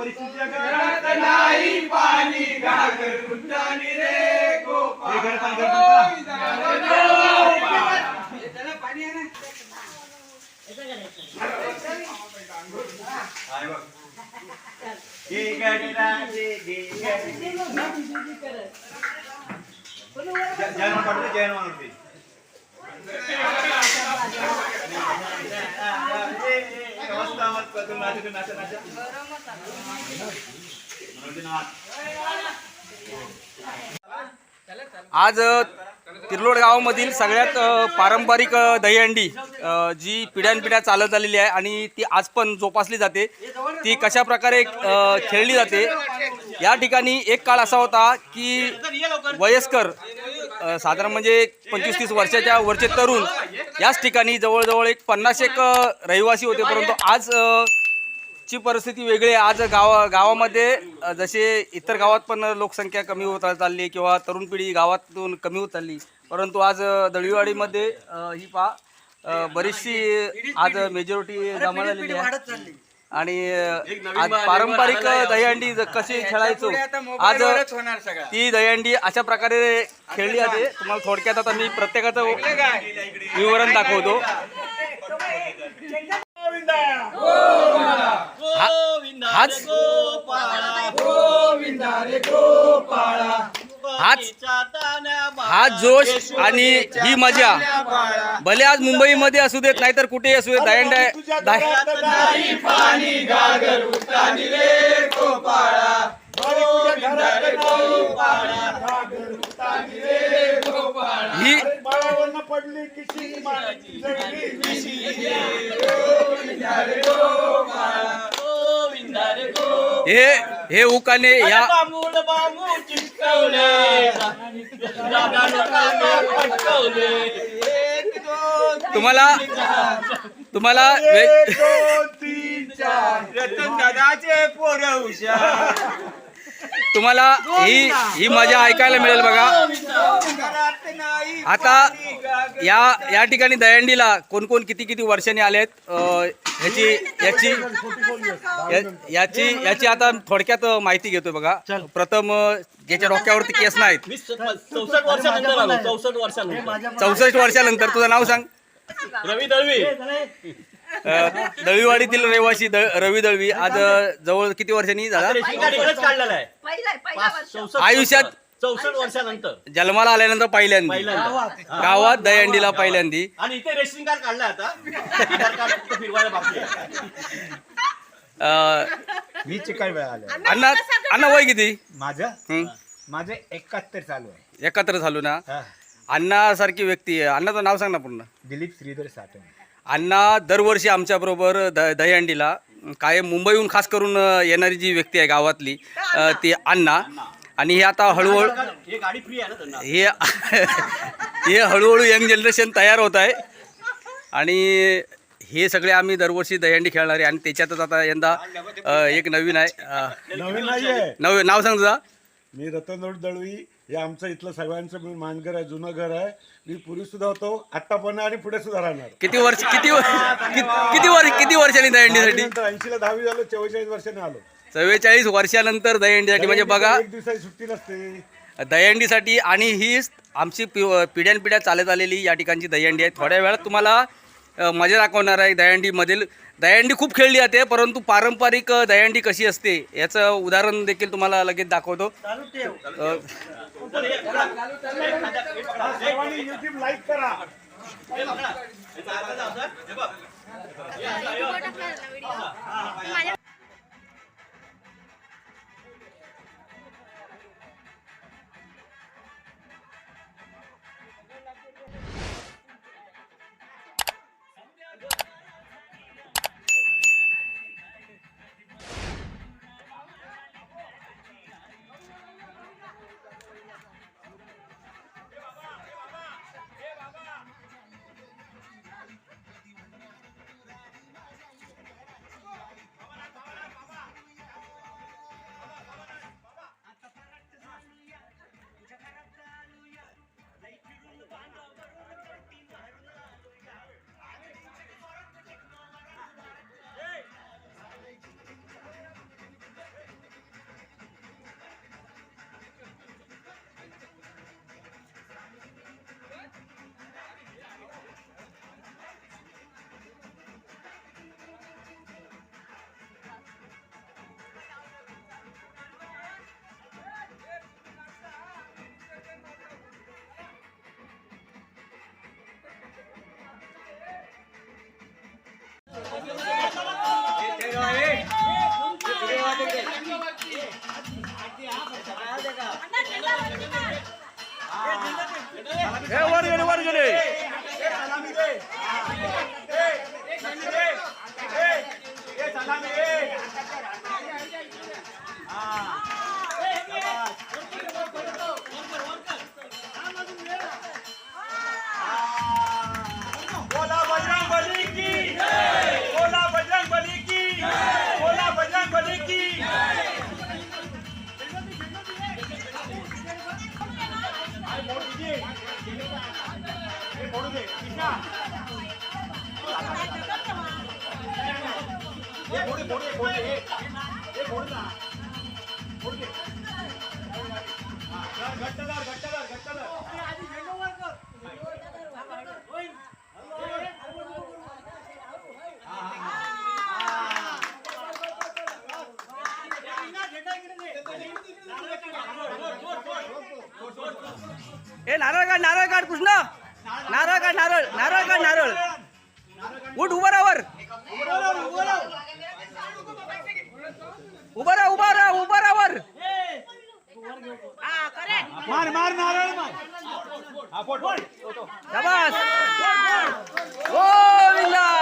परिस्थिती घरात नाही पाणी रे गोपाळा? हे पाणी त्याला आहे ना आहे बघ. गाडीला. जय- पाठवते, जयमान पाठवते. ए, ए, आज तिरलोड गावामधील सगळ्यात पारंपरिक दहीहंडी जी पिढ्यानपिढ्या चालत आलेली आहे आणि ती आज पण जोपासली जाते. ती कशा प्रकारे खेळली जाते? या ठिकाणी एक काळ असा होता की वयस्कर साधारण म्हणजे पंचवीस तीस वर्षाच्या वरचे तरुण याच ठिकाणी जवळजवळ एक पन्नास एक रहिवासी होते. परंतु आज ची परिस्थिती वेगळी आहे. आज गावा गावामध्ये जसे इतर गावात पण लोकसंख्या कमी होत चालली किंवा तरुण पिढी गावातून कमी होत चालली परंतु आज दळीवाडीमध्ये दळवीवाडीमध्ये ही पा बरीचशी आज मेजॉरिटी जमा झालेली आहे. चालली. आणि आज पारंपरिक दहीहंडी कशी खेळायचो? आज मोबाईलवरच होणार सगळं. ती दहीहंडी अशा प्रकारे खेळली जाते तुम्हाला थोडक्यात आता मी प्रत्येकाचं विवरण दाखवतो. हा- हाच हाच हा जोश आणि ही मजा. भले आज मुंबईमध्ये असू देत नाहीतर कुठेही असू देत दहीहंड्या दाही- पाणी गागर उतानी रे गोपाळा. गोविंदा रे गोपाळा. गागर उतानी रे गोपाळा. ही बाळावरनं पडली किशी मारायची जगली. हे हे उकाने या तुम्हाला दादाचे पोर तुम्हाला ही ही मजा ऐकायला मिळेल बघा. आता या या ठिकाणी दहीहंडीला कोण कोण किती किती वर्षांनी आलेत? ह्याची याची याची याची आता थोडक्यात माहिती घेतोय बघा. प्रथम ज्याच्या डोक्यावरती केस नाहीत. चौसष्ट वर्षानंतर आलो चौसष्ट वर्षानंतर. चौसष्ट वर्षानंतर तुझं नाव सांग. रवी दळवी. दळवीवाडीतील रहिवासी द- रवी दळवी आज जवळ किती वर्षांनी झाला? रेशन कार्ड इकडेच काढलेला आहे. पहिला पहिला वर्ष. चौसष्ट आयुष्यात- चौसष्ट वर्षानंतर. जन्माला आल्यानंतर पहिल्यांदा. पहिल्यांदा. गावात. दहीहंडीला पहिल्यांदी. आणि इथे रेशन कार्ड काढलं आता. आधार कार्ड फक्त फिरवायला बाकी आहे. अं, मी चिकाय वेळा आलो अण्णा अण्णा वय किती? माझं? हं? माझं एकाहत्तर चालू आहे. एकत्र झालो ना? हा. अण्णा सारखी व्यक्ती आहे. अण्णाचं नाव सांग ना पूर्ण. दिलीप श्रीधर साठे अण्णा दरवर्षी आमच्याबरोबर द दहीहंडीला कायम मुंबईहून खास करून येणारी जी व्यक्ती आहे गावातली ती अण्णा. आणि हे आता हळूहळू हे गाडी फ्री आहे ना त्यांना? हे हे हळूहळू यंग जनरेशन तयार होत आहे. आणि हे सगळे आम्ही दरवर्षी दहीहंडी खेळणार आहे आणि त्याच्यातच आता यंदा एक नवीन आहे नवीन नव नाव सांग तुझा. मी रतनरोड दळवी हे आमचं इथलं सगळ्यांचं मिळून मानघर आहे जुनं घर आहे. मी पूर्वी सुद्धा होतो आत्ता पण आहे आणि पुढे सुद्धा राहणार किती वर्ष किती वर- कि- किती वर्ष किती वर्षांनी दहीहंडीसाठी ऐंशीला दहावी झालो चव्वेचाळीस वर्षाने आलो. चव्वेचाळीस वर्षानंतर दहीहंडीसाठी म्हणजे बघा एक दिवसाची सुट्टी नसते. दहीहंडीसाठी आणि ही आमची पि पिढ्यानपिढ्या चालत आलेली या ठिकाणची दहीहंडी आहे. थोड्या वेळात तुम्हाला मजा दाखवणार आहे दहीहंडीमधील दहीहंडी खूप खेळली जाते परंतु पारंपरिक दहीहंडी कशी असते याचं उदाहरण देखील तुम्हाला लगेच दाखवतो. ए नारळ काढ नारळ काढ कृष्ण. नारळ काढ नारळ नारळ काढ नारळ. उठ उभा ઊભા રહો ઊભા રહો ઊભા રહો વર. માર માર નારાયણ માર. હા ફોટ ફોટ. શાબાશ. ગોવિંદા